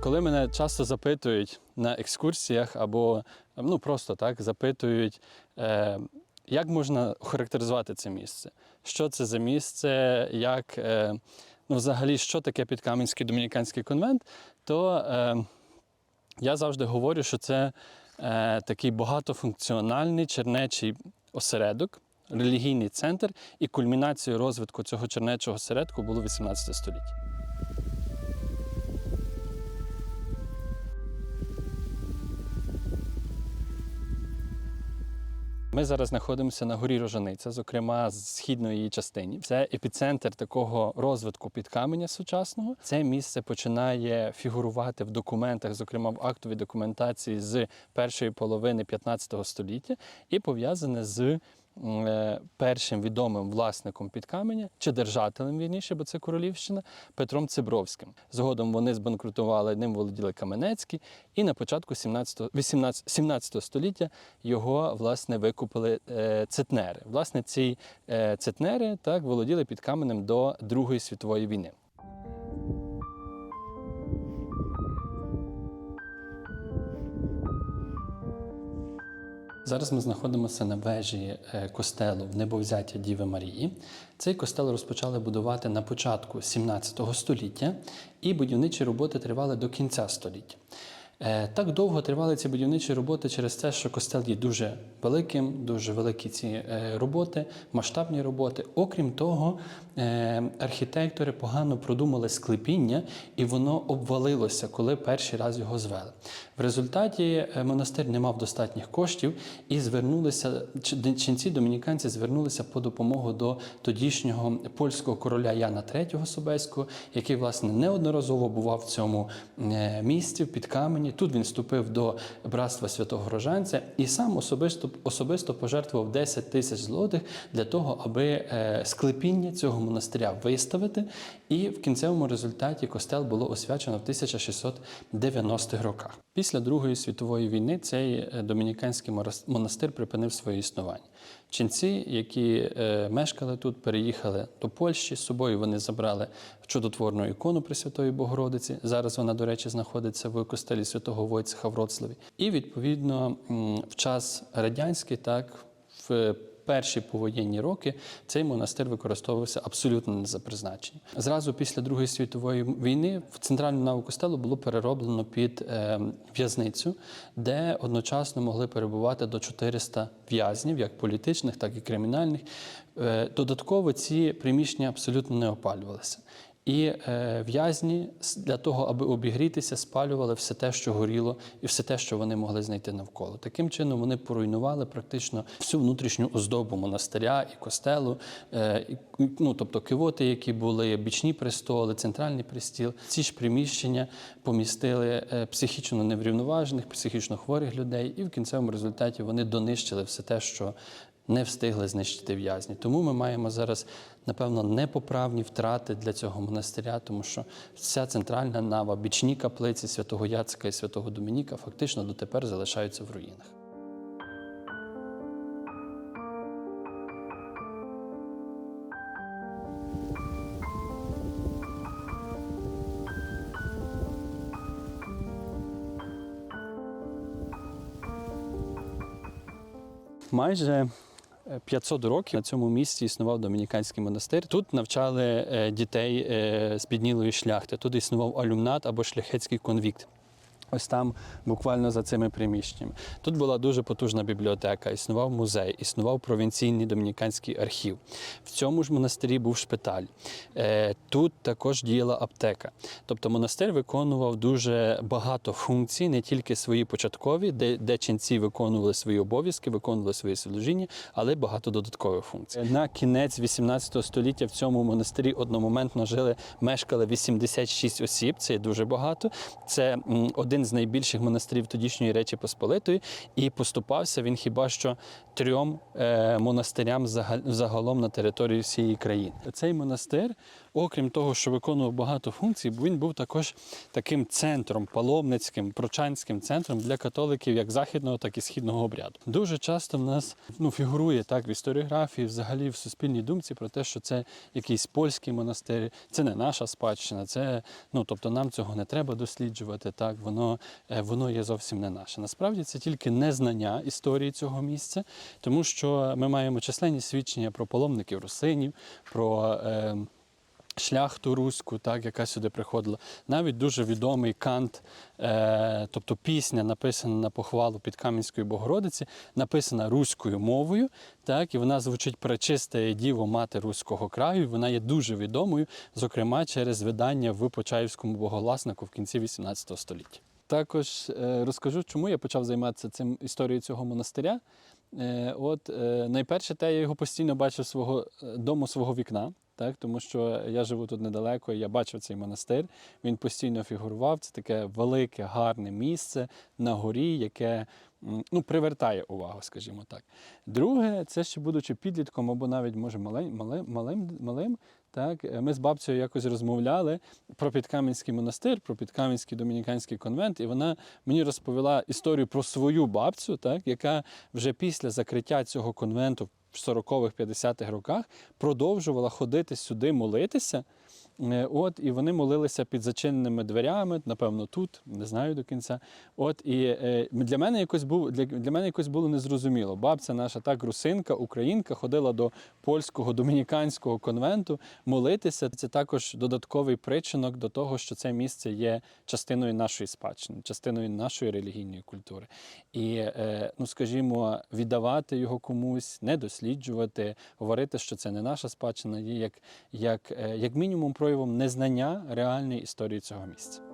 Коли мене часто запитують на екскурсіях або ну просто так запитують, е, як можна охарактеризувати це місце? Що це за місце, як е, ну, взагалі, що таке Підкам'янський домініканський конвент, то е, я завжди говорю, що це е, такий багатофункціональний чернечий осередок, релігійний центр, і кульмінацією розвитку цього чернечого осередку було 18 століття. Ми зараз знаходимося на горі Рожаниця, зокрема з східної її частині. Це епіцентр такого розвитку підкаменя сучасного. Це місце починає фігурувати в документах, зокрема в актовій документації з першої половини 15 століття, і пов'язане з першим відомим власником підкаменя чи держателем вірніше, бо це Королівщина, Петром Цибровським. Згодом вони збанкрутували, ним володіли Каменецький, і на початку 17, 18, 17 століття його власне викупили е, цитнери. Власне, ці е, цитнери так володіли підкаменем до Другої світової війни. Зараз ми знаходимося на вежі е, костелу в небовзяття Діви Марії. Цей костел розпочали будувати на початку 17 століття, і будівничі роботи тривали до кінця століття. Е, Так довго тривали ці будівничі роботи через те, що костел є дуже великим, дуже великі ці е, роботи, масштабні роботи. Окрім того, архітектори погано продумали склепіння, і воно обвалилося, коли перший раз його звели. В результаті е, монастир не мав достатніх коштів і звернулися ченці домініканці звернулися по допомогу до тодішнього польського короля Яна III Собеського, який власне неодноразово бував в цьому е, місці під камені. Тут він вступив до братства святого Рожанця і сам особисто особисто пожертвував 10 тисяч злотих для того, аби е, склепіння цього монастиря виставити. І в кінцевому результаті костел було освячено в 1690-х роках. Після Другої світової війни цей е, домініканський монастир припинив своє існування. Ченці, які е, мешкали тут, переїхали до Польщі. З собою вони забрали чудотворну ікону Пресвятої Богородиці. Зараз вона, до речі, знаходиться в костелі святого Войцеха в Роцлаві. І відповідно в час радянський, так в перші повоєнні роки цей монастир використовувався абсолютно не за призначенням. Зразу після Другої світової війни в центральну наву костелу було перероблено під е, в'язницю, де одночасно могли перебувати до 400 в'язнів, як політичних, так і кримінальних. Е, додатково ці приміщення абсолютно не опалювалися. І е, в'язні для того, аби обігрітися, спалювали все те, що горіло, і все те, що вони могли знайти навколо. Таким чином вони поруйнували практично всю внутрішню оздобу монастиря і костелу, е, ну, тобто кивоти, які були, бічні престоли, центральний престіл. Ці ж приміщення помістили е, психічно неврівноважених, психічно хворих людей, і в кінцевому результаті вони донищили все те, що не встигли знищити в'язні. Тому ми маємо зараз, напевно, непоправні втрати для цього монастиря, тому що вся центральна нава, бічні каплиці святого Яцика і святого Домініка фактично дотепер залишаються в руїнах. Майже 500 років на цьому місці існував домініканський монастир. Тут навчали е, дітей е, з піднілої шляхти. Тут існував алюмнат або шляхетський конвікт. Ось там, буквально за цими приміщеннями. Тут була дуже потужна бібліотека, існував музей, існував провінційний домініканський архів. В цьому ж монастирі був шпиталь. Е, Тут також діяла аптека. Тобто монастир виконував дуже багато функцій, не тільки свої початкові, де, де ченці виконували свої обов'язки, виконували свої служіння, але й багато додаткових функцій. На кінець 18 століття в цьому монастирі одномоментно жили, мешкали 86 осіб. Це дуже багато. Це м, один з найбільших монастирів тодішньої Речі Посполитої, і поступався він хіба що трьом е, монастирям загалом на території всієї країни. Цей монастир окрім того, що виконував багато функцій, він був також таким центром паломницьким, прочанським центром для католиків як західного, так і східного обряду. Дуже часто в нас ну, фігурує так в історіографії, взагалі в суспільній думці про те, що це якийсь польський монастир, це не наша спадщина, це ну тобто нам цього не треба досліджувати. Так воно, е, воно є зовсім не наше. Насправді це тільки незнання історії цього місця, тому що ми маємо численні свідчення про паломників русинів, про. Е, шляхту руську, так, яка сюди приходила. Навіть дуже відомий кант, е, тобто пісня, написана на похвалу під Кам'янської Богородиці, написана руською мовою, так, і вона звучить «Пречиста Діво мати руського краю. Вона є дуже відомою, зокрема через видання в Почаївському боголаснику в кінці 18 століття. Також е, розкажу, чому я почав займатися цим історією цього монастиря. Е, От е, найперше, те, я його постійно бачив свого дому свого вікна. Так, тому що я живу тут недалеко, і я бачив цей монастир. Він постійно фігурував. Це таке велике, гарне місце на горі, яке ну, привертає увагу, скажімо так. Друге, це ще будучи підлітком або навіть може малим, малим, малим, малим так, е, ми з бабцею якось розмовляли про Підкам'янський монастир, про Підкам'янський домініканський конвент, і вона мені розповіла історію про свою бабцю, так, яка вже після закриття цього конвенту в 40-х, 50-х роках продовжувала ходити сюди молитися. Е, От, і вони молилися під зачиненими дверями, напевно, тут, не знаю до кінця. От, і е, для мене якось був для, для мене якось було незрозуміло. Бабця наша так русинка, українка, ходила до польського домініканського конвенту молитися. Це також додатковий причинок до того, що це місце є частиною нашої спадщини, частиною нашої релігійної культури. І, е, ну скажімо, віддавати його комусь, не досліджувати, говорити, що це не наша спадщина, є як, як, як мінімум проявом незнання реальної історії цього місця.